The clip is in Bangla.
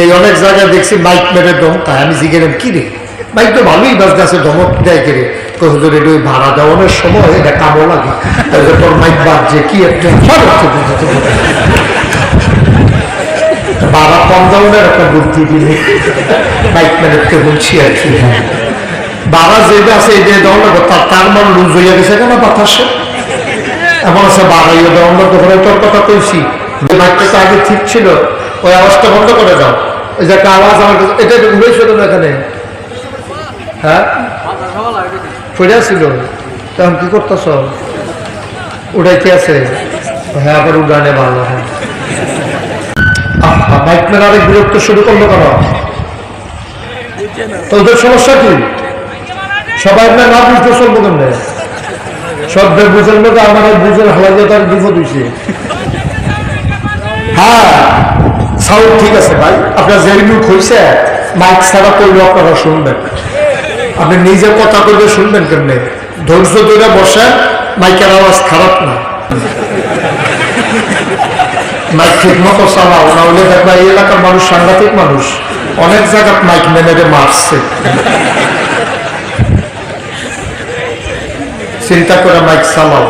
এই অনেক জায়গায় দেখছি মাইক মেরে দম, তাই আমি জিগেলাম কি রে? মাইক তো ভালোই বাজ গাছে ধমক দেয় কে রে? ভাড়া দেওয়ানোর সময় এটা কামো লাগে। তোর মাইক বাজছে, কি একটা পারছি। কম একটা বুদ্ধি দিলে বলছি আর কি। বাবা যেটা আছে এই যে লাগবে তার তার মান লুজ হইয়া গেছে কেন বাতাসে? এমন আছে তোর কথা কইছি। যে মাইকটা তো আগে ঠিক ছিল, ওই আওয়াজটা বন্ধ করে দাও। হ্যাঁ? হ্যাঁ হ্যাঁ। বিরক্ত শুরু করল কেন? সমস্যা কি? সবাই না না বুঝতে চলবো কেমনে? সব বুঝের মধ্যে আমার বুঝের হালাজে তার বিপদ হয়েছে হ্যাঁ। সাউন্ড ঠিক আছে ভাই? আপনার যে মুখ হয়েছে মাইক ছাড়া করলেও আপনারা শুনবেন। আপনি নিজে কথা করলে শুনবেন কেমনে? ধৈর্য ধরে বসেন মাইকের আওয়াজ খারাপ না। মাইক ঠিক মতো চালাও, না হলে দেখবা এই এলাকার মানুষ সাংঘাতিক মানুষ। অনেক জায়গায় মাইক মেনে মারছে। চিন্তা করে মাইক চালাও।